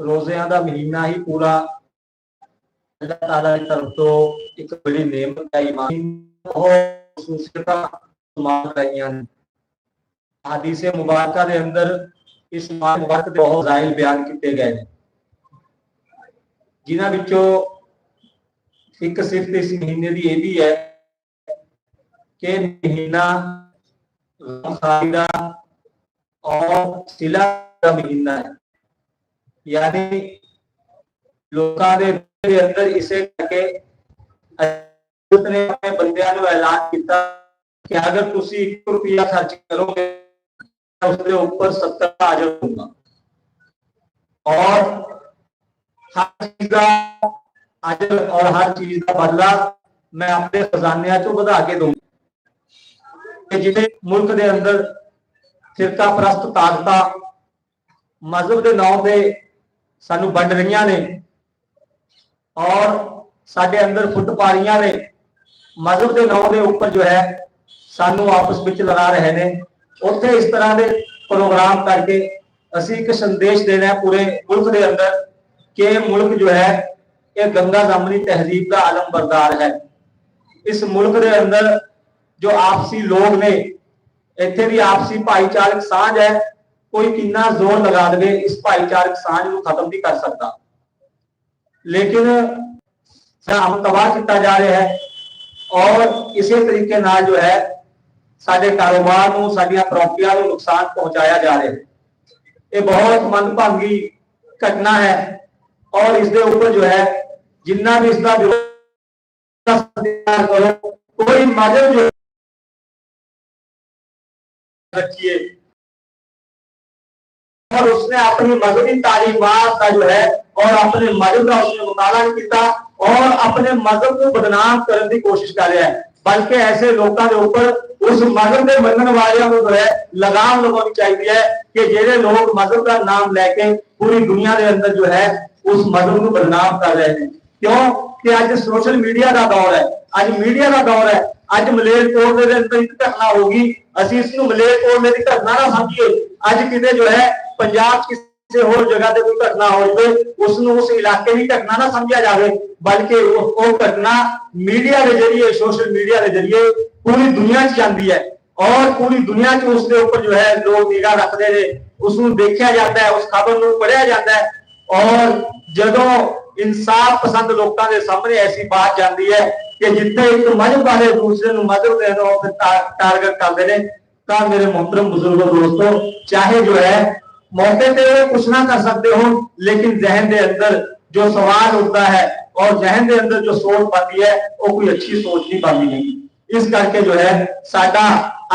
ਰੋਜ਼ਿਆਂ ਦਾ ਮਹੀਨਾ ਹੀ ਪੂਰਾ ਅੱਲਾਹ ਤਾਲਾ ਦੀ ਤਰਫ ਤੋਂ ਇੱਕ ਬੜੀ ਨੇਮਤ ਹੈ ਇਮਾਨ ਉਹ ਖੂਬਸੂਰਤਾਂ ਸਮਾਨ ਰਹੀਆਂ ਨੇ। ਹਦੀਸੇ ਮੁਬਾਰਕਾ ਦੇ ਅੰਦਰ ਇਸ ਮਾਹ ਮੁਬਾਰਕ ਦੇ ਬਹੁਤ ਜ਼ਾਇਲ ਬਿਆਨ ਕੀਤੇ ਗਏ ਨੇ। ਜਿਨ੍ਹਾਂ ਵਿੱਚੋਂ ਇੱਕ ਸਿਫਤ ਇਸ ਮਹੀਨੇ ਦੀ ਇਹ ਵੀ ਹੈ ਕਿ ਮਹੀਨਾ ਰਮਜ਼ਾਨ ਦਾ ਔਰ ਸਿਲਾ ਦਾ ਮਹੀਨਾ ਹੈ। ਯਾਨੀ ਲੋਕਾਂ ਦੇ ਦਿਲ ਦੇ ਅੰਦਰ ਇਸੇ ਕਰਕੇ ਅੱਲਾਹ ਨੇ ਆਪਣੇ ਬੰਦਿਆਂ ਨੂੰ ਐਲਾਨ ਕੀਤਾ ਕਿ ਅਗਰ ਤੁਸੀਂ 1 ਰੁਪਿਆ ਖਰਚ ਕਰੋਗੇ ਤਾਂ ਉਸ ਦੇ ਉੱਪਰ 70 ਅਜਰ ਹੋਊਗਾ ਔਰ ਹਰ ਚੀਜ਼ ਦਾ ਅਜਰ ਔਰ ਹਰ ਚੀਜ਼ ਦਾ ਬਦਲਾ ਮੈਂ ਆਪਣੇ ਖਜ਼ਾਨਿਆਂ ਚੋਂ ਵਧਾ ਕੇ ਦਊਂਗਾ ਕਿ ਜਿਹੜੇ ਮੁਲਕ ਦੇ ਅੰਦਰ ਫਿਰਕਾ ਪ੍ਰਸਤ ਤਾਕਤਾਂ ਮਜ਼ਹਬ ਦੇ ਨਾਮ ਤੇ ਸਾਨੂੰ ਵੰਡ ਰਹੀਆਂ ਨੇ। ਔਰ ਸਾਡੇ ਅੰਦਰ ਫੁੱਟ ਪਾ ਰਹੀਆਂ ਨੇ। ਮਜ਼ਹਬ ਦੇ ਨਾਮ ਦੇ ਉੱਪਰ ਜੋ ਹੈ, ਸਾਨੂੰ ਆਪਸ ਵਿੱਚ ਲੜਾ ਰਹੇ ਨੇ। ਉੱਥੇ ਇਸ ਤਰ੍ਹਾਂ ਦੇ ਪ੍ਰੋਗਰਾਮ ਕਰਕੇ ਅਸੀਂ ਇੱਕ ਸੰਦੇਸ਼ ਦੇਣਾ ਹੈ ਪੂਰੇ ਮੁਲਕ ਦੇ ਅੰਦਰ ਕਿ ਮੁਲਕ ਜੋ ਹੈ, ਇਹ ਗੰਗਾ ਜਮਨੀ ਤਹਿਜ਼ੀਬ ਦਾ ਆਲਮ ਬਰਦਾਰ ਹੈ। ਇਸ ਮੁਲਕ ਦੇ ਅੰਦਰ ਜੋ ਆਪਸੀ ਲੋਕ ਨੇ, ਇੱਥੇ ਵੀ ਆਪਸੀ ਭਾਈਚਾਰਕ ਸਾਂਝ ਹੈ। कोई कि ज़ोर लगा दे, इस भाईचारक सू खत्म नहीं कर सकता लेकिन सहम तबाह किया जा रहा है, और इसे तरीके ना जो है, साढ़े कारोबार को साड़िया प्रॉपर्टिया नुकसान पहुँचाया जा रहा है। यह बहुत मनभागी घटना है, और इसके ऊपर जो है, जिन्ना भी इसका जो कोई माध्यम जो रखिए। और उसने अपनी मजहबी तालीमत का जो है और अपने मज़हब का उसने मुताला किया और अपने मज़हब को बदनाम करने की कोशिश कर रहा है। बल्कि ऐसे लोगों के ऊपर उस मज़हब के मनने वाले को जो है लगाम लगानी चाहिए है कि जेडे लोग मज़हब का नाम लेके पूरी दुनिया के अंदर जो है उस मज़हब को बदनाम कर रहे हैं। क्यों? कि सोशल मीडिया का दौर है। अज मीडिया का दौर है। ਅੱਜ ਮਲੇਰਕੋਟਲੇ ਦੇ ਅੰਦਰ ਇੱਕ ਘਟਨਾ ਹੋ ਗਈ। ਅਸੀਂ ਇਸ ਨੂੰ ਮਲੇਰਕੋਟਲੇ ਦੀ ਘਟਨਾ ਨਾ ਸਮਝੀਏ। ਅੱਜ ਕਿਤੇ ਜੋ ਹੈ, ਪੰਜਾਬ ਕਿਸੇ ਹੋਰ ਜਗ੍ਹਾ ਤੇ ਕੋਈ ਘਟਨਾ ਹੋ ਜਾਵੇ ਉਸ ਨੂੰ ਉਸ ਇਲਾਕੇ ਦੀ ਘਟਨਾ ਨਾ ਸਮਝਿਆ ਜਾਵੇ। ਬਲਕਿ ਉਹ ਘਟਨਾ ਮੀਡੀਆ ਦੇ ਜ਼ਰੀਏ, ਸੋਸ਼ਲ ਮੀਡੀਆ ਦੇ ਜ਼ਰੀਏ ਪੂਰੀ ਦੁਨੀਆ 'ਚ ਜਾਂਦੀ ਹੈ। ਔਰ ਪੂਰੀ ਦੁਨੀਆ 'ਚ ਉਸ ਦੇ ਉੱਪਰ ਜੋ ਹੈ, ਲੋਕ ਨਿਗਾਹ ਰੱਖਦੇ ਨੇ। ਉਸ ਨੂੰ ਦੇਖਿਆ ਜਾਂਦਾ ਹੈ, ਉਸ ਖਬਰ ਨੂੰ ਪੜ੍ਹਿਆ ਜਾਂਦਾ ਹੈ। ਔਰ ਜਦੋਂ ਇਨਸਾਫ ਪਸੰਦ ਲੋਕਾਂ ਦੇ ਸਾਹਮਣੇ ਐਸੀ ਬਾਤ ਜਾਂਦੀ ਹੈ ਕਿ ਜਿੱਥੇ ਇੱਕ ਮਜ਼ਹਬ ਵਾਲੇ ਦੂਸਰੇ ਨੂੰ ਮਜ਼ਹਬ ਦੇ ਨਾਮ ਤੇ ਟਾਰਗੇਟ ਕਰਦੇ ਨੇ ਤਾਂ ਮੇਰੇ ਮੁਹਤਰਮ ਬਜ਼ੁਰਗੋ ਦੋਸਤੋ ਚਾਹੇ ਜੋ ਹੈ मौके पे वो कुछ ना कर सकते हो लेकिन जहन के अंदर जो सवाल उठता है और जहन के अंदर जो सोच पाती है वो कोई अच्छी सोच नहीं पाती नहीं ਇਸ ਕਰਕੇ ਜੋ ਹੈ, ਸਾਡਾ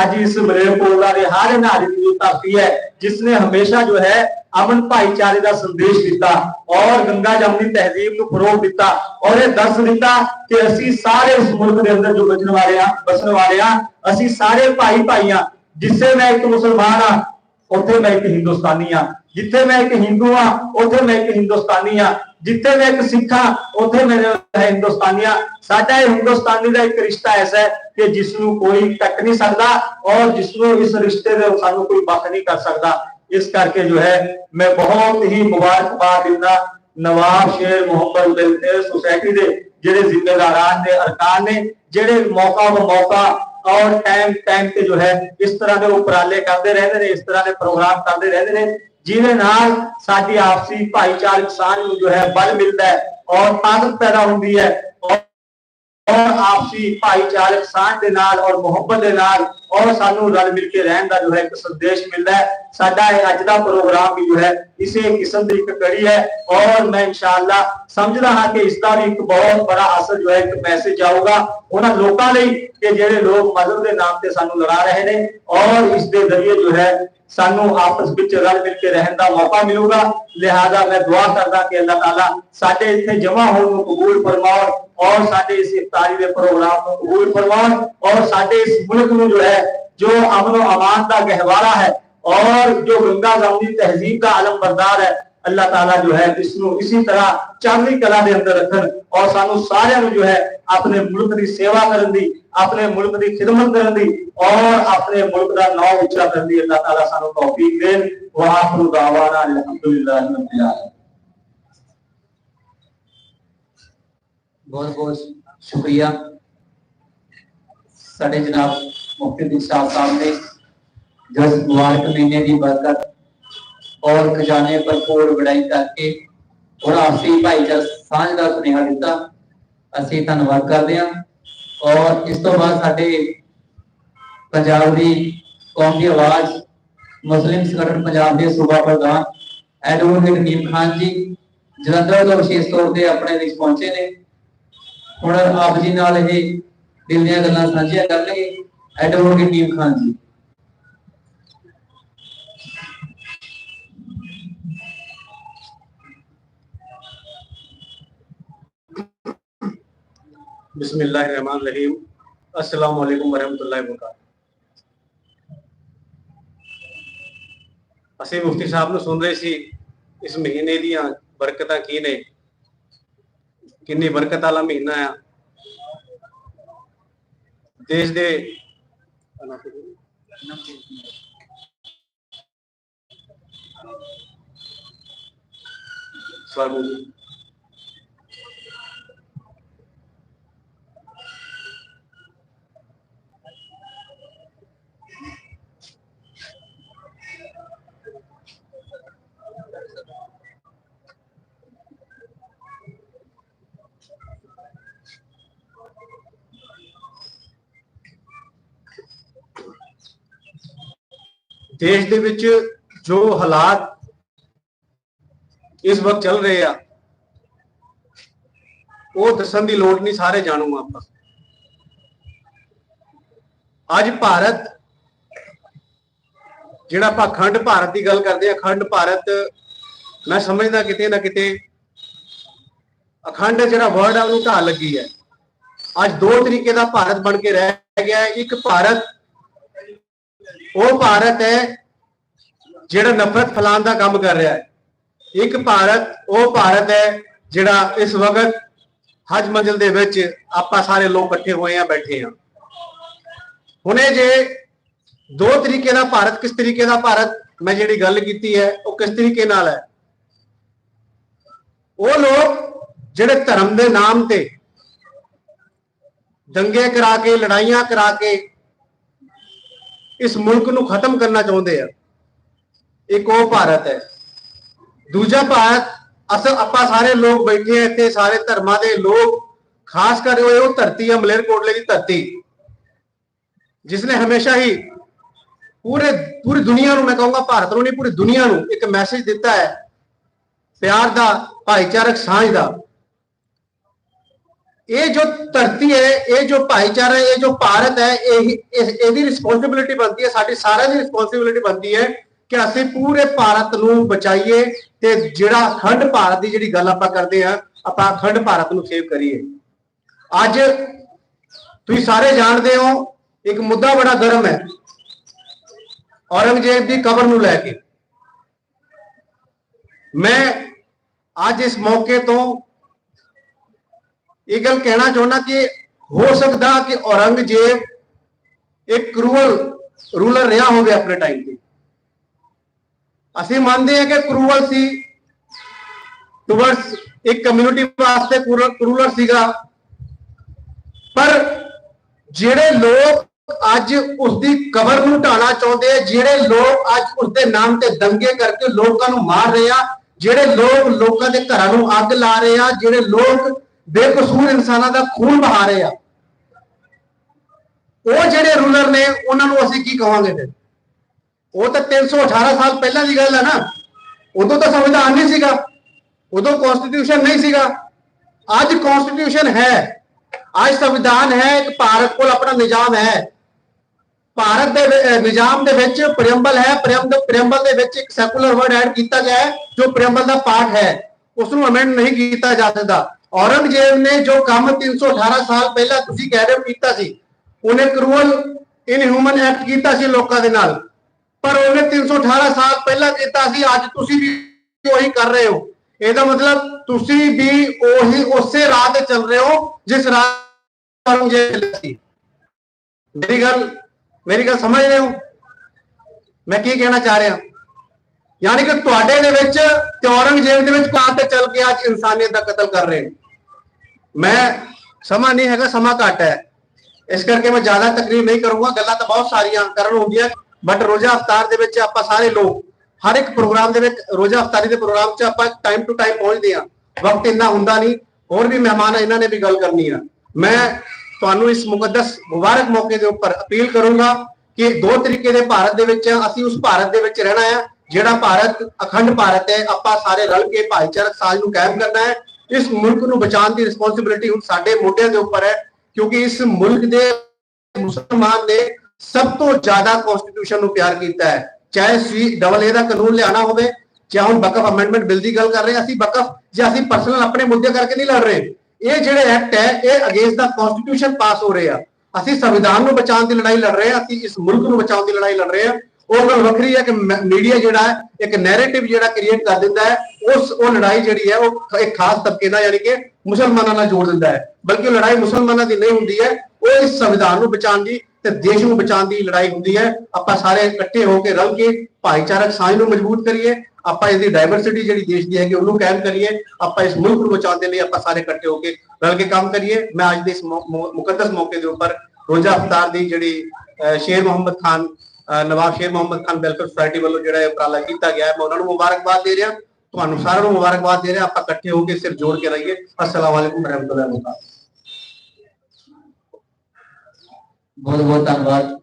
ਅੱਜ ਇਸ ਮਲੇਰਕੋਟਲਾ ਦੇ ਹਰ ਨਾਰੀ ਦੀ ਧਰਤੀ ਹੈ, ਜਿਸ ਨੇ ਹਮੇਸ਼ਾ ਜੋ ਹੈ, ਅਮਨ ਭਾਈਚਾਰੇ ਦਾ ਸੰਦੇਸ਼ ਦਿੱਤਾ ਔਰ ਗੰਗਾ ਜਮਨੀ ਤਹਿਜ਼ੀਬ ਨੂੰ ਫਰੋਗ ਦਿੱਤਾ ਔਰ ਇਹ ਦੱਸ ਦਿੱਤਾ ਕਿ ਅਸੀਂ ਸਾਰੇ ਇਸ ਮੁਲਕ ਦੇ ਅੰਦਰ ਜੋ ਬਚਣ ਵਾਲੇ ਆ ਬਸਣ ਵਾਲੇ ਆ ਅਸੀਂ ਸਾਰੇ ਭਾਈ ਭਾਈਆਂ ਜਿਸੇ ਮੈਂ ਇੱਕ ਮੁਸਲਮਾਨ ਆ ਉੱਥੇ ਮੈਂ ਇੱਕ ਹਿੰਦੁਸਤਾਨੀ ਆ ਜਿੱਥੇ ਮੈਂ ਇੱਕ ਹਿੰਦੂ ਆ ਉੱਥੇ ਮੈਂ ਇੱਕ ਹਿੰਦੁਸਤਾਨੀ ਆ ਜਿੱਥੇ ਮੈਂ ਇੱਕ ਸਿੱਖ ਆ ਉੱਥੇ ਮੈਂ ਹਿੰਦੁਸਤਾਨੀ ਆ ਸਾਡਾ ਇਹ ਹਿੰਦੁਸਤਾਨੀ ਦਾ ਇੱਕ ਰਿਸ਼ਤਾ ਐਸਾ ਹੈ ਕਿ ਜਿਸ ਨੂੰ ਕੋਈ ਕੱਟ ਨਹੀਂ ਸਕਦਾ ਔਰ ਜਿਸ ਨੂੰ ਇਸ ਰਿਸ਼ਤੇ ਦੇ ਸਾਨੂੰ ਕੋਈ ਵੱਖ ਨਹੀਂ ਕਰ ਸਕਦਾ। ਇਸ ਕਰਕੇ ਜੋ ਹੈ, ਮੈਂ ਬਹੁਤ ਹੀ ਮੁਬਾਰਕਬਾਦ ਦਿੰਦਾ ਨਵਾਬ ਸ਼ੇਰ ਮੁਹੰਮਦ ਵੈਲਫੇਅਰ ਸੁਸਾਇਟੀ ਦੇ ਜਿਹੜੇ ਜ਼ਿੰਮੇਦਾਰਾਂ ਨੇ, ਅਰਕਾਨ ਨੇ, ਜਿਹੜੇ ਮੌਕਾ ਉਹ ਮੌਕਾ ਔਰ ਟਾਈਮ ਟਾਈਮ ਤੇ ਜੋ ਹੈ, ਇਸ ਤਰ੍ਹਾਂ ਦੇ ਉਪਰਾਲੇ ਕਰਦੇ ਰਹਿੰਦੇ ਨੇ, ਇਸ ਤਰ੍ਹਾਂ ਦੇ ਪ੍ਰੋਗਰਾਮ ਕਰਦੇ ਰਹਿੰਦੇ ਨੇ, ਜਿਹਦੇ ਨਾਲ ਸਾਡੀ ਆਪਸੀ ਭਾਈਚਾਰਕ ਸਾਂਝ ਨੂੰ ਜੋ ਹੈ, ਬਲ ਮਿਲਦਾ ਹੈ ਔਰ ਤਾਕਤ ਪੈਦਾ ਹੁੰਦੀ ਹੈ। ਔਰ ਆਪਸੀ ਭਾਈਚਾਰਕ ਸਾਂਝ ਦੇ ਨਾਲ ਔਰ ਮੁਹੱਬਤ ਦੇ ਨਾਲ ਔਰ ਸਾਨੂੰ ਰਲ ਮਿਲ ਕੇ ਰਹਿਣ ਦਾ ਜੋ ਹੈ ਇੱਕ ਸੰਦੇਸ਼ ਮਿਲਦਾ ਹੈ। ਸਾਡਾ ਇਹ ਅੱਜ ਦਾ ਪ੍ਰੋਗਰਾਮ ਵੀ ਜੋ ਹੈ ਇਸੇ ਕਿਸਮ ਦੀ ਇੱਕ ਕੜੀ ਹੈ ਔਰ ਮੈਂ ਇਨਸ਼ਾਅੱਲਾ ਸਮਝਦਾ ਹਾਂ ਕਿ ਇਸ ਦਾ ਵੀ ਇੱਕ ਬਹੁਤ ਬੜਾ ਅਸਰ ਜੋ ਹੈ ਇੱਕ ਮੈਸੇਜ ਆਊਗਾ ਉਹਨਾਂ ਲੋਕਾਂ ਲਈ ਕਿ ਜਿਹੜੇ ਲੋਕ ਮਜ਼ਹਬ ਦੇ ਨਾਮ ਤੇ ਸਾਨੂੰ ਲੜਾ ਰਹੇ ਨੇ ਔਰ ਇਸ ਦੇ ਜ਼ਰੀਏ ਜੋ ਹੈ ਸਾਨੂੰ ਆਪਸ ਵਿੱਚ ਰਲ ਮਿਲ ਕੇ ਰਹਿਣ ਦਾ ਮੌਕਾ ਮਿਲੂਗਾ। ਲਿਹਾਜ਼ਾ ਮੈਂ ਦੁਆ ਕਰਦਾ ਕਿ ਅੱਲਾਹ ਤਾਲਾ ਸਾਡੇ ਇੱਥੇ ਜਮ੍ਹਾਂ ਹੋਣ ਨੂੰ ਕਬੂਲ ਫਰਮਾਉਣ ਔਰ ਸਾਡੇ ਇਸ ਇਫਤਾਰੀ ਦੇ ਪ੍ਰੋਗਰਾਮ ਨੂੰ ਕਬੂਲ ਫਰਮਾਉਣ ਔਰ ਸਾਡੇ ਇਸ ਮੁਲਕ ਨੂੰ ਜੋ ਹੈ, ਜੋ ਅਮਨ ਅਮਾਨ ਦਾ ਗਹਿਵਾਰਾ ਹੈ ਔਰ ਜੋ ਗੰਗਾ ਜਾਮਨੀ ਤਹਿਜ਼ੀਬ ਦਾ ਆਲਮ ਬਰਦਾਰ ਹੈ, ਅੱਲਾਹ ਤਾਲਾ ਜੋ ਹੈ ਇਸ ਨੂੰ ਇਸੇ ਤਰ੍ਹਾਂ ਚੜ੍ਹਦੀ ਕਲਾ ਦੇ ਅੰਦਰ ਰੱਖਣ ਔਰ ਸਾਨੂੰ ਸਾਰਿਆਂ ਨੂੰ ਜੋ ਹੈ ਆਪਣੇ ਮੁਲਕ ਦੀ ਸੇਵਾ ਕਰਨ ਦੀ ਆਪਣੇ ਮੁਲਕ ਦੀ ਖਿਦਮਤ ਕਰਨ ਦੀ ਔਰ ਆਪਣੇ ਮੁਲਕ ਦਾ ਨਾਮ ਉੱਚਾ ਕਰਨ ਦੀ ਅੱਲਾਹ ਤਾਲਾ ਸਾਨੂੰ ਤੌਫੀਕ ਦੇਣ। ਵਾਹਿਗੁਰੂ ਦਾਵਾਨਾ ਅਲਹਮਦੁਲਿਲਾਹ ਬਹੁਤ ਬਹੁਤ ਸ਼ੁਕਰੀਆ। ਸਾਡੇ ਜਨਾਬ ਮੁਫਤੀ ਦਿਸ਼ਾ ਸਾਹਿਬ ਨੇ ਜਸ ਮੁਬਾਰਕ ਮਹੀਨੇ ਦੀ ਬਰਕਤ ਔਰ ਖਜ਼ਾਨੇ ਭਰਪੂਰ ਵੜਾਈ ਕਰਕੇ ਔਰ ਆਪਸੀ ਭਾਈਚਾਰਾ ਸਾਂਝ ਦਾ ਸੁਨੇਹਾ ਦਿੱਤਾ। ਅਸੀਂ ਧੰਨਵਾਦ ਕਰਦੇ ਹਾਂ। ਔਰ ਇਸ ਤੋਂ ਬਾਅਦ ਸਾਡੇ ਪੰਜਾਬ ਦੀ ਕੌਮ ਦੀ ਆਵਾਜ਼, ਮੁਸਲਿਮ ਸੰਗਠਨ ਪੰਜਾਬ ਦੇ ਸੂਬਾ ਪ੍ਰਧਾਨ ਐਡਵੋਕੇਟ ਨੀਮ ਖਾਨ ਜੀ ਜਲੰਧਰ ਤੋਂ ਵਿਸ਼ੇਸ਼ ਤੌਰ ਤੇ ਆਪਣੇ ਵਿੱਚ ਪਹੁੰਚੇ ਨੇ। ਹੁਣ ਆਪ ਜੀ ਨਾਲ ਇਹ ਦਿਲ ਦੀਆਂ ਗੱਲਾਂ ਸਾਂਝੀਆਂ ਕਰਨਗੇ ਐਡਵੋਕੇਟ ਨੀਮ ਖਾਨ ਜੀ। बिस्मिल्लाहिर्रहमानिर्रहीम। अस्सलाम वालेकुम वरहमतुल्लाहि ਵਬਰਕਾਤ ਅਸੀਂ ਮੁਫਤੀ ਸਾਹਿਬ ਨੂੰ ਸੁਣ ਰਹੇ ਸੀ ਇਸ ਮਹੀਨੇ ਦੀਆਂ ਬਰਕਤਾਂ ਕੀ ਨੇ ਕਿੰਨੀ ਬਰਕਤ ਵਾਲਾ ਮਹੀਨਾ ਆ ਦੇਸ਼ ਦੇ ਸਵਾਗਤ ਦੇਸ਼ ਦੇ ਵਿੱਚ ਜੋ ਹਾਲਾਤ ਇਸ ਵਕਤ ਚੱਲ ਰਹੇ ਆ, ਉਹ ਦੱਸਣ ਦੀ ਲੋੜ ਨਹੀਂ, ਸਾਰੇ ਜਾਣੂ ਆਪਾਂ। ਅੱਜ ਭਾਰਤ, ਜਿਹੜਾ ਆਪਾਂ ਅਖੰਡ ਭਾਰਤ ਦੀ ਗੱਲ ਕਰਦੇ ਆ ਅਖੰਡ ਭਾਰਤ ਮੈਂ ਸਮਝਦਾ ਕਿਤੇ ਨਾ ਕਿਤੇ ਅਖੰਡ ਜਿਹੜਾ ਵਰਡ ਆ, ਉਹਨੂੰ ਢਾਹ ਲੱਗੀ ਹੈ। ਅੱਜ ਦੋ ਤਰੀਕੇ ਦਾ ਭਾਰਤ ਬਣ ਕੇ ਰਹਿ ਗਿਆ ਇੱਕ ਭਾਰਤ ਉਹ ਭਾਰਤ ਹੈ ਜਿਹੜਾ ਨਫ਼ਰਤ ਫੈਲਾਉਣ ਦਾ ਕੰਮ ਕਰ ਰਿਹਾ ਹੈ। ਇੱਕ ਭਾਰਤ, ਉਹ ਭਾਰਤ ਹੈ ਜਿਹੜਾ ਇਸ ਵਕਤ ਹਜ ਮੰਜ਼ਿਲ ਦੇ ਵਿੱਚ ਆਪਾਂ ਸਾਰੇ ਲੋਕ ਇਕੱਠੇ ਹੋਏ ਆ ਬੈਠੇ ਆ ਹੁਣੇ ਜੇ ਦੋ ਤਰੀਕੇ ਦਾ ਭਾਰਤ, ਕਿਸ ਤਰੀਕੇ ਦਾ ਭਾਰਤ? ਮੈਂ ਜਿਹੜੀ ਗੱਲ ਕੀਤੀ ਹੈ, ਉਹ ਕਿਸ ਤਰੀਕੇ ਨਾਲ ਹੈ? ਉਹ ਲੋਕ ਜਿਹੜੇ ਧਰਮ ਦੇ ਨਾਮ ਤੇ ਦੰਗੇ ਕਰਾ ਕੇ, ਲੜਾਈਆਂ ਕਰਾ ਕੇ ਇਸ ਮੁਲਕ ਨੂੰ ਖਤਮ ਕਰਨਾ ਚਾਹੁੰਦੇ ਆ। ਇੱਕ ਉਹ ਭਾਰਤ ਹੈ। ਦੂਜਾ ਭਾਰਤ ਅਸਲ ਆਪਾਂ ਸਾਰੇ ਲੋਕ ਬੈਠੇ ਆ ਇੱਥੇ, ਸਾਰੇ ਧਰਮਾਂ ਦੇ ਲੋਕ, ਖਾਸ ਕਰ ਉਹ ਧਰਤੀ ਆ, ਮਲੇਰਕੋਟਲੇ ਦੀ ਧਰਤੀ। ਜਿਸ ਨੇ ਹਮੇਸ਼ਾ ਹੀ ਪੂਰੇ, ਪੂਰੀ ਦੁਨੀਆ ਨੂੰ, ਮੈਂ ਕਹੂੰਗਾ ਭਾਰਤ ਨੂੰ ਨਹੀਂ, ਪੂਰੀ ਦੁਨੀਆ ਨੂੰ ਇੱਕ ਮੈਸੇਜ ਦਿੱਤਾ ਹੈ। ਪਿਆਰ ਦਾ, ਭਾਈਚਾਰਕ ਸਾਂਝ ਦਾ। ਇਹ ਜੋ ਧਰਤੀ ਹੈ, ਇਹ ਜੋ ਭਾਈਚਾਰਾ ਹੈ, ਇਹ ਜੋ ਭਾਰਤ ਹੈ, ਇਹ- ਇਹਦੀ ਰਿਸਪੌਂਸਿਬਿਲਿਟੀ ਬਣਦੀ ਹੈ, ਸਾਡੀ ਸਾਰਿਆਂ ਦੀ ਰਿਸਪੌਂਸਿਬਿਲਿਟੀ ਬਣਦੀ ਹੈ ਕਿ ਅਸੀਂ ਪੂਰੇ ਭਾਰਤ ਨੂੰ ਬਚਾਈਏ ਤੇ ਜਿਹੜਾ ਅਖੰਡ ਭਾਰਤ ਦੀ ਜਿਹੜੀ ਗੱਲ ਆਪਾਂ ਕਰਦੇ ਆ ਆਪਾਂ ਅਖੰਡ ਭਾਰਤ ਨੂੰ ਸੇਵ ਕਰੀਏ। ਅੱਜ ਤੁਸੀਂ ਸਾਰੇ ਜਾਣਦੇ ਹੋ, ਇੱਕ ਮੁੱਦਾ ਬੜਾ ਗਰਮ ਹੈ, ਔਰੰਗਜ਼ੇਬ ਦੀ ਕਬਰ ਨੂੰ ਲੈ ਕੇ। ਮੈਂ ਅੱਜ ਇਸ ਮੌਕੇ ਤੋਂ ਇਹ ਗੱਲ ਕਹਿਣਾ ਚਾਹੁੰਦਾ ਕਿ ਹੋ ਸਕਦਾ ਕਿ ਔਰੰਗਜ਼ੇਬ ਇੱਕ ਕਰੂਅਲ ਰੂਲਰ ਰਿਹਾ ਹੋਵੇ ਆਪਣੇ ਟਾਈਮ ਤੇ। ਅਸੀਂ ਮੰਨਦੇ ਹਾਂ ਕਿ ਕਰੂਅਲ ਸੀ। ਟੁਵਰਡਸ ਇੱਕ ਕਮਿਊਨਿਟੀ ਵਾਸਤੇ ਕਰੂਲਰ ਸੀਗਾ। ਪਰ ਜਿਹੜੇ ਲੋਕ ਅੱਜ ਉਸ ਦੀ ਕਬਰ ਨੂੰ ਢਾਣਾ ਚਾਹੁੰਦੇ ਆ, ਜਿਹੜੇ ਲੋਕ ਅੱਜ ਉਸ ਦੇ ਨਾਮ ਤੇ ਦੰਗੇ ਕਰਕੇ ਲੋਕਾਂ ਨੂੰ ਮਾਰ ਰਹੇ ਆ, ਜਿਹੜੇ ਲੋਕ ਲੋਕਾਂ ਦੇ ਘਰਾਂ ਨੂੰ ਅੱਗ ਲਾ ਰਹੇ ਆ, ਜਿਹੜੇ ਲੋਕ ਬੇਕਸੂਰ ਇਨਸਾਨਾਂ ਦਾ ਖੂਨ ਬਹਾ ਰਹੇ ਆ। ਉਹ ਜਿਹੜੇ ਰੂਲਰ ਨੇ, ਉਹਨਾਂ ਨੂੰ ਅਸੀਂ ਕੀ ਕਹਾਂਗੇ ਫਿਰ? ਉਹ ਤਾਂ 318 ਸਾਲ ਪਹਿਲਾਂ ਦੀ ਗੱਲ ਹੈ ਨਾ। ਉਦੋਂ ਤਾਂ ਸੰਵਿਧਾਨ ਨਹੀਂ ਸੀਗਾ। ਉਦੋਂ ਕਨਸਟੀਟਿਊਸ਼ਨ ਨਹੀਂ ਸੀਗਾ। ਅੱਜ ਕਨਸਟੀਟਿਊਸ਼ਨ ਹੈ। ਅੱਜ ਸੰਵਿਧਾਨ ਹੈ, ਇੱਕ ਭਾਰਤ ਕੋਲ ਆਪਣਾ ਨਿਜ਼ਾਮ ਹੈ। ਭਾਰਤ ਦੇ ਨਿਜ਼ਾਮ ਦੇ ਵਿੱਚ ਪ੍ਰੀਐਮਬਲ ਹੈ। ਪ੍ਰੀਐਮਬਲ ਦੇ ਵਿੱਚ ਇੱਕ ਸੈਕੂਲਰ ਵਰਡ ਐਡ ਕੀਤਾ ਗਿਆ ਹੈ, ਜੋ ਪ੍ਰੀਐਮਬਲ ਦਾ ਪਾਰਟ ਹੈ। ਉਸ ਨੂੰ ਅਮੈਂਡ ਨਹੀਂ ਕੀਤਾ ਜਾ ਸਕਦਾ। ਔਰੰਗਜ਼ੇਬ ਨੇ ਜੋ ਕੰਮ 318 ਸਾਲ ਪਹਿਲਾਂ ਤੁਸੀਂ ਕਹਿ ਰਹੇ ਹੋ ਕੀਤਾ ਸੀ ਉਹਨੇ ਕਰੂਅਲ ਇਨਹਿਊਮਨ ਐਕਟ ਕੀਤਾ ਸੀ ਲੋਕਾਂ ਦੇ ਨਾਲ ਪਰ ਉਹਨੇ 318 ਸਾਲ ਪਹਿਲਾਂ ਕੀਤਾ ਸੀ ਅੱਜ ਤੁਸੀਂ ਵੀ ਉਹੀ ਕਰ ਰਹੇ ਹੋ ਇਹਦਾ ਮਤਲਬ ਤੁਸੀਂ ਵੀ ਉਹੀ ਉਸੇ ਰਾਹ ਤੇ ਚੱਲ ਰਹੇ ਹੋ ਜਿਸ ਰਾਹ ਔਰੰਗਜ਼ੇਬ ਚੱਲਿਆ ਸੀ ਮੇਰੀ ਗੱਲ ਮੇਰੀ ਗੱਲ ਸਮਝ ਰਹੇ ਹੋ ਮੈਂ ਕੀ ਕਹਿਣਾ ਚਾਹ ਰਿਹਾ ਯਾਨੀ ਕਿ ਤੁਹਾਡੇ ਦੇ ਵਿੱਚ ਤੇ ਔਰੰਗਜ਼ੇਬ ਦੇ ਵਿੱਚ ਕਾਂ ਤੇ ਚੱਲ ਕੇ ਅੱਜ ਇਨਸਾਨੀਅਤ ਦਾ ਕਤਲ ਕਰ ਰਹੇ ਨੇ ਮੈਂ ਸਮਾਂ ਨਹੀਂ ਹੈਗਾ, ਸਮਾਂ ਘੱਟ ਹੈ। ਇਸ ਕਰਕੇ ਮੈਂ ਜ਼ਿਆਦਾ ਤਕਰੀਰ ਨਹੀਂ ਕਰੂੰਗਾ। ਗੱਲਾਂ ਤਾਂ ਬਹੁਤ ਸਾਰੀਆਂ ਕਰਨ ਹੁੰਦੀਆਂ ਬਟ ਰੋਜ਼ਾ ਅਫਤਾਰ ਦੇ ਵਿੱਚ ਆਪਾਂ ਸਾਰੇ ਲੋਕ, ਹਰ ਇੱਕ ਪ੍ਰੋਗਰਾਮ ਦੇ ਵਿੱਚ ਰੋਜ਼ਾ ਅਫਤਾਰੀ ਦੇ ਪ੍ਰੋਗਰਾਮ 'ਚ ਆਪਾਂ ਟਾਈਮ ਟੂ ਟਾਈਮ ਪਹੁੰਚਦੇ ਆ ਵਕਤ ਇੰਨਾ ਹੁੰਦਾ ਨਹੀਂ, ਹੋਰ ਵੀ ਮਹਿਮਾਨ ਆ, ਇਹਨਾਂ ਨੇ ਵੀ ਗੱਲ ਕਰਨੀ ਆ। ਮੈਂ ਤੁਹਾਨੂੰ ਇਸ ਮੁਕੱਦਸ ਮੁਬਾਰਕ ਮੌਕੇ ਦੇ ਉੱਪਰ ਅਪੀਲ ਕਰੂੰਗਾ ਕਿ ਦੋ ਤਰੀਕੇ ਦੇ ਭਾਰਤ ਦੇ ਵਿੱਚ ਅਸੀਂ ਉਸ ਭਾਰਤ ਦੇ ਵਿੱਚ ਰਹਿਣਾ ਹੈ ਜਿਹੜਾ ਭਾਰਤ ਅਖੰਡ ਭਾਰਤ ਹੈ, ਆਪਾਂ ਸਾਰੇ ਰਲ ਕੇ ਭਾਈਚਾਰਕ ਸਾਂਝ ਨੂੰ ਕਾਇਮ ਕਰਨਾ ਹੈ। ਇਸ ਮੁਲਕ ਨੂੰ ਬਚਾਉਣ ਦੀ ਰਿਸਪੌਂਸਿਬਿਲਿਟੀ ਹੁਣ ਸਾਡੇ ਮੋਢਿਆਂ ਦੇ ਉੱਪਰ ਹੈ, ਕਿਉਂਕਿ ਇਸ ਮੁਲਕ ਦੇ ਮੁਸਲਮਾਨ ਨੇ ਸਭ ਤੋਂ ਜ਼ਿਆਦਾ ਕਨਸਟੀਟਿਊਸ਼ਨ ਨੂੰ ਪਿਆਰ ਕੀਤਾ ਹੈ। ਚਾਹੇ ਸੀ ਡਬਲ ਏ ਦਾ ਕਾਨੂੰਨ ਲਿਆਣਾ ਹੋਵੇ ਜਾਂ ਹੁਣ ਬਕਫ ਅਮੈਂਡਮੈਂਟ ਬਿੱਲ ਦੀ ਗੱਲ ਕਰ ਰਹੇ ਅਸੀਂ ਬਕਫ ਜਾਂ ਅਸੀਂ ਪਰਸਨਲ ਆਪਣੇ ਮੁੱਦੇ ਕਰਕੇ ਨਹੀਂ ਲੜ ਰਹੇ। ਇਹ ਜਿਹੜੇ ਐਕਟ ਹੈ, ਇਹ ਅਗੇਂਸਟ ਦਾ ਕਨਸਟੀਟਿਊਸ਼ਨ ਪਾਸ ਹੋ ਰਹੇ ਆ। ਅਸੀਂ ਸੰਵਿਧਾਨ ਨੂੰ ਬਚਾਉਣ ਦੀ ਲੜਾਈ ਲੜ ਰਹੇ ਹਾਂ, ਅਸੀਂ ਇਸ ਮੁਲਕ ਨੂੰ ਬਚਾਉਣ ਦੀ ਲੜਾਈ ਲੜ ਰਹੇ ਹਾਂ। ਉਹ ਗੱਲ ਵੱਖਰੀ ਹੈ ਕਿ ਮੀਡੀਆ ਜਿਹੜਾ ਹੈ ਇੱਕ ਨੈਰੇਟਿਵ ਜਿਹੜਾ ਕ੍ਰੀਏਟ ਕਰ ਦਿੰਦਾ ਹੈ ਉਸ ਉਹ ਲੜਾਈ ਜਿਹੜੀ ਹੈ ਉਹ ਇੱਕ ਖਾਸ ਤਬਕੇ ਨਾਲ ਯਾਨੀ ਕਿ ਮੁਸਲਮਾਨਾਂ ਨਾਲ ਜੋੜ ਦਿੰਦਾ ਹੈ। ਬਲਕਿ ਉਹ ਲੜਾਈ ਮੁਸਲਮਾਨਾਂ ਦੀ ਨਹੀਂ ਹੁੰਦੀ ਹੈ ਉਹ ਇਸ ਸੰਵਿਧਾਨ ਨੂੰ ਬਚਾਉਣ ਦੀ ਤੇ ਦੇਸ਼ ਨੂੰ ਬਚਾਉਣ ਦੀ ਲੜਾਈ ਹੁੰਦੀ ਹੈ। ਆਪਾਂ ਸਾਰੇ ਇਕੱਠੇ ਹੋ ਕੇ ਰਲ ਕੇ ਭਾਈਚਾਰਕ ਸਾਂਝ ਨੂੰ ਮਜ਼ਬੂਤ ਕਰੀਏ ਆਪਾਂ ਇਹਦੀ ਡਾਈਵਰਸਿਟੀ ਜਿਹੜੀ ਦੇਸ਼ ਦੀ ਹੈਗੀ ਉਹਨੂੰ ਕਾਇਮ ਕਰੀਏ ਆਪਾਂ ਇਸ ਮੁਲਕ ਨੂੰ ਬਚਾਉਣ ਦੇ ਲਈ ਆਪਾਂ ਸਾਰੇ ਇਕੱਠੇ ਹੋ ਕੇ ਰਲ ਕੇ ਕੰਮ ਕਰੀਏ। ਮੈਂ ਅੱਜ ਦੇ ਇਸ ਮੁਕੱਦਸ ਮੌਕੇ ਦੇ ਉੱਪਰ ਰੋਜ਼ਾ ਅਫਤਾਰ ਦੀ ਜਿਹੜੀ ਅਹ, ਸ਼ੇਰ ਮੁਹੰਮਦ ਖਾਨ ਨਵਾਬ ਸ਼ੇਰ ਮੁਹੰਮਦ ਖਾਨ ਵੈਲਫੇਅਰ ਸੁਸਾਇਟੀ ਵੱਲੋਂ ਜਿਹੜਾ ਇਹ ਉਪਰਾਲਾ ਕੀਤਾ ਗਿਆ ਹੈ। ਮੈਂ ਉਹਨਾਂ ਨੂੰ ਮੁਬਾਰਕਬਾਦ ਦੇ ਰਿਹਾ। ਤੁਹਾਨੂੰ ਸਾਰਿਆਂ ਨੂੰ ਮੁਬਾਰਕਬਾਦ ਦੇ ਰਿਹਾ। ਆਪਾਂ ਇਕੱਠੇ ਹੋ ਕੇ ਸਿਰ ਜੋੜ ਕੇ ਰਹੀਏ। ਅਸਲਾਮ ਵਾਲੇਕੁਮ ਰਹਿਮਤੁਲਾਹ ਵਬਰਕਾਤੁਹ। ਬਹੁਤ ਬਹੁਤ ਧੰਨਵਾਦ।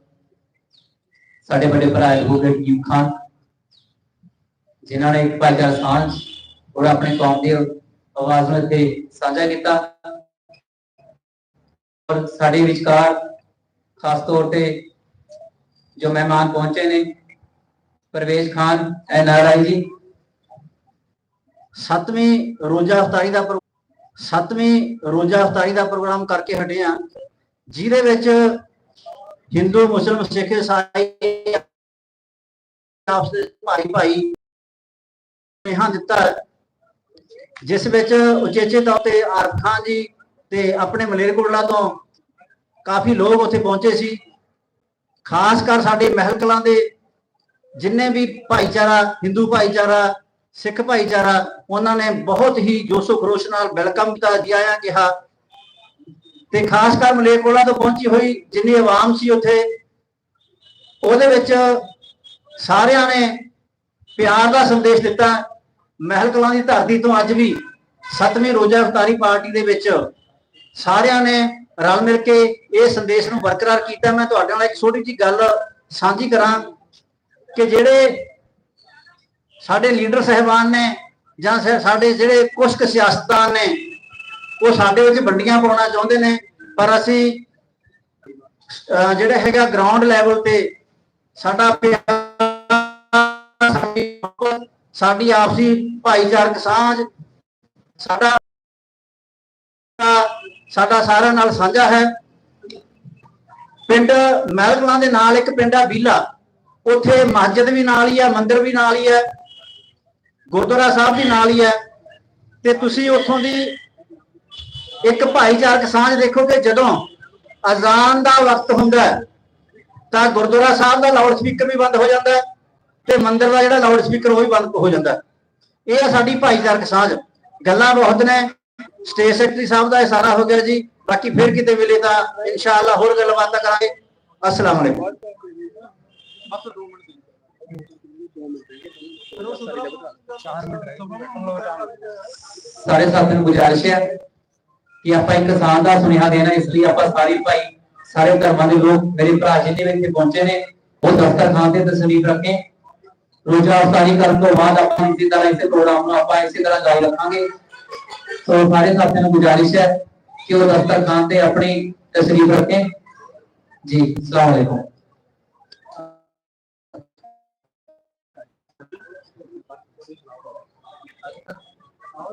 ਸਾਡੇ ਵੱਡੇ ਭਰਾ ਐਡਵੋਕੇਟ ਯੂਬ ਖਾਨ, ਜਿਨ੍ਹਾਂ ਨੇ ਭਾਈਚਾਰਾ ਸਾਂਝ ਔਰ ਆਪਣੇ ਕੌਮ ਦੀ ਆਵਾਜ਼ ਨੂੰ ਇੱਥੇ ਸਾਂਝਾ ਕੀਤਾ। ਔਰ ਸਾਡੇ ਵਿਚਕਾਰ ਖਾਸ ਤੌਰ ਤੇ ਜੋ ਮਹਿਮਾਨ ਪਹੁੰਚੇ ਨੇ ਪਰਵੇਸ਼ ਖਾਨ ਨਾਰਾਇਣ ਜੀ। ਸੱਤਵੀਂ ਰੋਜ਼ਾ ਅਫਤਾਰੀ ਦਾ ਪ੍ਰੋ- ਸੱਤਵੀਂ ਰੋਜ਼ਾ ਅਫਤਾਰੀ ਦਾ ਪ੍ਰੋਗਰਾਮ ਕਰਕੇ ਹਟੇ ਆ ਜਿਹਦੇ ਵਿੱਚ ਹਿੰਦੂ, ਮੁਸਲਮ, ਸਿੱਖ ਇਸਾਈ ਆਪਸ ਦੇ ਭਾਈ ਭਾਈ ਨਿਹਾਂ ਦਿੱਤਾ, ਜਿਸ ਵਿੱਚ ਉਚੇਚੇ ਤੌਰ ਤੇ ਆਰਫ ਜੀ ਤੇ ਆਪਣੇ ਮਲੇਰਕੋਟਲਾ ਤੋਂ ਕਾਫੀ ਲੋਕ ਉੱਥੇ ਪਹੁੰਚੇ ਸੀ। ਖਾਸ ਕਰ ਸਾਡੇ ਮਹਿਲ ਕਲਾਂ ਦੇ ਜਿੰਨੇ ਵੀ ਭਾਈਚਾਰਾ, ਹਿੰਦੂ ਭਾਈਚਾਰਾ, ਸਿੱਖ ਭਾਈਚਾਰਾ, ਉਹਨਾਂ ਨੇ ਬਹੁਤ ਹੀ ਜੋਸ਼ੋ ਖਰੋਸ਼ ਨਾਲ ਵੈਲਕਮ ਕੀਤਾ, ਜੀ ਆਇਆਂ ਕਿਹਾ। ਤੇ ਖਾਸ ਕਰ ਮਲੇਰਕੋਲਾ ਤੋਂ ਪਹੁੰਚੀ ਹੋਈ ਜਿੰਨੀ ਆਵਾਮ ਸੀ ਉੱਥੇ, ਉਹਦੇ ਵਿੱਚ ਸਾਰਿਆਂ ਨੇ ਪਿਆਰ ਦਾ ਸੰਦੇਸ਼ ਦਿੱਤਾ। ਮਹਿਲ ਕਲਾਂ ਦੀ ਧਰਤੀ ਤੋਂ ਅੱਜ ਵੀ ਸੱਤਵੀਂ ਰੋਜ਼ਾ ਅਫਤਾਰੀ ਪਾਰਟੀ ਦੇ ਵਿੱਚ ਸਾਰਿਆਂ ਨੇ ਰਲ ਮਿਲ ਕੇ ਇਹ ਸੰਦੇਸ਼ ਨੂੰ ਬਰਕਰਾਰ ਕੀਤਾ ਮੈਂ ਤੁਹਾਡੇ ਨਾਲ ਇੱਕ ਛੋਟੀ ਜਿਹੀ ਗੱਲ ਸਾਂਝੀ ਕਰਾਂ ਕਿ ਜਿਹੜੇ ਸਾਡੇ ਲੀਡਰ ਸਹਿਬਾਨ ਨੇ ਜਾਂ ਸਾਡੇ ਜਿਹੜੇ ਕੁਝ ਕੁ ਸਿਆਸਤਦਾਨ ਨੇ ਉਹ ਸਾਡੇ ਵਿੱਚ ਵੰਡੀਆਂ ਪਾਉਣਾ ਚਾਹੁੰਦੇ ਨੇ ਪਰ ਅਸੀਂ ਅਹ, ਜਿਹੜਾ ਹੈਗਾ ਗਰਾਊਂਡ ਲੈਵਲ ਤੇ ਸਾਡਾ ਸਾਡੀ ਆਪਸੀ ਭਾਈਚਾਰਕ ਸਾਂਝ ਸਾਡਾ ਸਾਡਾ ਸਾਰਿਆਂ ਨਾਲ ਸਾਂਝਾ ਹੈ। ਪਿੰਡ ਮਹਿਲਕਲਾਂ ਦੇ ਨਾਲ ਇੱਕ ਪਿੰਡ ਆ ਬੀਲਾ। ਉੱਥੇ ਮਸਜਿਦ ਵੀ ਨਾਲ ਹੀ ਆ, ਮੰਦਿਰ ਵੀ ਨਾਲ ਹੀ ਹੈ ਗੁਰਦੁਆਰਾ ਸਾਹਿਬ ਵੀ ਨਾਲ ਹੀ ਹੈ ਤੇ ਤੁਸੀਂ ਉੱਥੋਂ ਦੀ ਇੱਕ ਭਾਈਚਾਰਕ ਸਾਂਝ ਦੇਖੋ ਕਿ ਜਦੋਂ ਅਜ਼ਾਨ ਦਾ ਵਕਤ ਹੁੰਦਾ ਤਾਂ ਗੁਰਦੁਆਰਾ ਸਾਹਿਬ ਦਾ ਲਾਊਡ ਸਪੀਕਰ ਵੀ ਬੰਦ ਹੋ ਜਾਂਦਾ ਹੈ ਤੇ ਮੰਦਿਰ ਦਾ ਜਿਹੜਾ ਲਾਊਡ ਸਪੀਕਰ ਉਹ ਵੀ ਬੰਦ ਹੋ ਜਾਂਦਾ ਇਹ ਆ ਸਾਡੀ ਭਾਈਚਾਰਕ ਸਾਂਝ। ਗੱਲਾਂ ਬਹੁਤ ਨੇ। ਸਟੇਟ ਸੈਕਟਰੀ ਸਾਹਿਬ ਦਾ ਇਹ ਸਾਰਾ ਹੋ ਗਿਆ ਜੀ ਬਾਕੀ ਫਿਰ ਕਿਤੇ ਮਿਲੇ ਤਾਂ ਇਨਸ਼ਾਅੱਲਾ ਹੋਰ ਗੱਲਬਾਤਾਂ ਕਰਾਂਗੇ ਅਸਲਾਮ ਅਲੈਕੁਮ ਸਾਰੇ ਸਾਥੀਆਂ ਨੂੰ ਗੁਜ਼ਾਰਿਸ਼ ਹੈ ਕਿ ਆਪਾਂ ਇੱਕ ਕਿਸਾਨ ਦਾ ਸੁਨੇਹਾ ਦੇਣਾ ਇਸ ਲਈ ਆਪਾਂ ਸਾਰੇ ਭਾਈ ਸਾਰੇ ਧਰਮਾਂ ਦੇ ਲੋਕ ਮੇਰੇ ਭਰਾ ਜਿੰਨੇ ਵੀ ਇੱਥੇ ਪਹੁੰਚੇ ਨੇ ਉਹ ਦਫ਼ਤਰ ਖਾਨ ਤੇ ਤਸਰੀਫ ਰੱਖੇ ਰੋਜ਼ਾ ਅਫਤਾਰੀ ਕਰਨ ਤੋਂ ਬਾਅਦ ਆਪਾਂ ਇਸੇ ਤਰ੍ਹਾਂ ਇਸੇ ਪ੍ਰੋਗਰਾਮ ਨੂੰ ਆਪਾਂ ਇਸੇ ਤਰ੍ਹਾਂ ਜਾਰੀ ਰੱਖਾਂਗੇ ਸੋ ਸਾਰੇ ਸਾਥੀਆਂ ਨੂੰ ਗੁਜ਼ਾਰਿਸ਼ ਹੈ ਕਿ ਉਹ ਦਫ਼ਤਰ ਖਾਨ ਤੇ ਆਪਣੀ ਤਸਰੀਫ ਰੱਖੇ। ਜੀ, ਅਸਲਾਮ